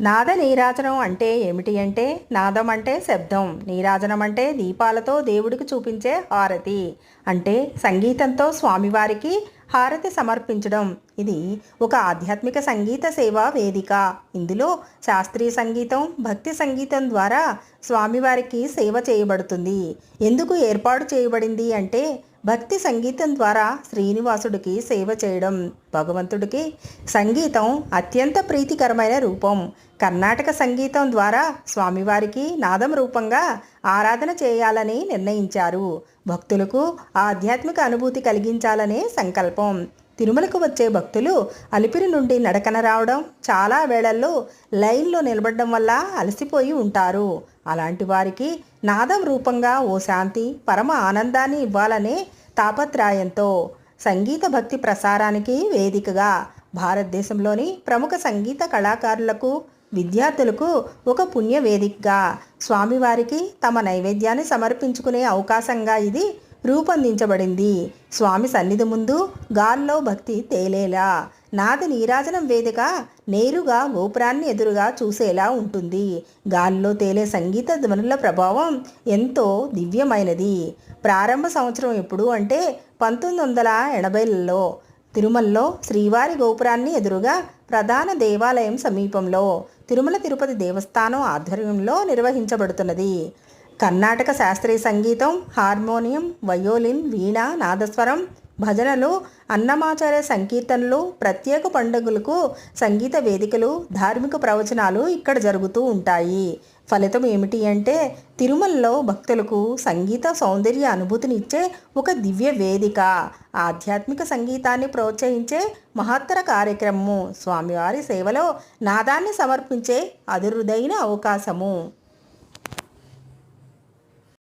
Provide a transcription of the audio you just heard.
నాద నీరాజనం అంటే ఏమిటి అంటే నాదం అంటే శబ్దం నీరాజనం అంటే దీపాలతో దేవుడికి చూపించే హారతి అంటే సంగీతంతో స్వామివారికి హారతి సమర్పించడం. ఇది ఒక ఆధ్యాత్మిక సంగీత సేవా వేదిక. ఇందులో శాస్త్రీయ సంగీతం భక్తి సంగీతం ద్వారా స్వామివారికి సేవ చేయబడుతుంది. ఎందుకు ఏర్పాటు చేయబడింది అంటే భక్తి సంగీతం ద్వారా శ్రీనివాసుడికి సేవ చేయడం భగవంతుడికి సంగీతం అత్యంత ప్రీతికరమైన రూపం. కర్ణాటక సంగీతం ద్వారా స్వామివారికి నాదం రూపంగా ఆరాధన చేయాలని నిర్ణయించారు. భక్తులకు ఆధ్యాత్మిక అనుభూతి కలిగించాలనే సంకల్పం. తిరుమలకు వచ్చే భక్తులు అలిపిరి నుండి నడకన రావడం చాలా వేళల్లో లైన్లో నిలబడడం వల్ల అలసిపోయి ఉంటారు. అలాంటి వారికి నాదం రూపంగా ఓ శాంతి పరమ ఆనందాన్ని ఇవ్వాలనే తాపత్రాయంతో సంగీత భక్తి ప్రసారానికి వేదికగా భారతదేశంలోని ప్రముఖ సంగీత కళాకారులకు విద్యార్థులకు ఒక పుణ్యవేదికగా స్వామివారికి తమ నైవేద్యాన్ని సమర్పించుకునే అవకాశంగా ఇది రూపొందించబడింది. స్వామి సన్నిధి ముందు గాల్లో భక్తి తేలేలా. నాది నీరాజనం వేదిక నేరుగా గోపురాన్ని ఎదురుగా చూసేలా ఉంటుంది. గాల్లో తేలే సంగీత ధ్వనుల ప్రభావం ఎంతో దివ్యమైనది. ప్రారంభ సంవత్సరం ఎప్పుడు అంటే పంతొమ్మిది వందల ఎనభైలలో తిరుమలలో శ్రీవారి గోపురాన్ని ఎదురుగా ప్రధాన దేవాలయం సమీపంలో తిరుమల తిరుపతి దేవస్థానం ఆధ్వర్యంలో నిర్వహించబడుతున్నది. కర్ణాటక శాస్త్రీయ సంగీతం హార్మోనియం వయోలిన్ వీణ నాదస్వరం భజనలు అన్నమాచార్య సంకీర్తనలు ప్రత్యేక పండుగలకు సంగీత వేదికలు ధార్మిక ప్రవచనాలు ఇక్కడ జరుగుతూ ఉంటాయి. ఫలితం ఏమిటి అంటే తిరుమలలో భక్తులకు సంగీత సౌందర్య అనుభూతినిచ్చే ఒక దివ్య వేదిక. ఆధ్యాత్మిక సంగీతాన్ని ప్రోత్సహించే మహత్తర కార్యక్రమము. స్వామివారి సేవలో నాదాన్ని సమర్పించే అదురుదైన అవకాశము.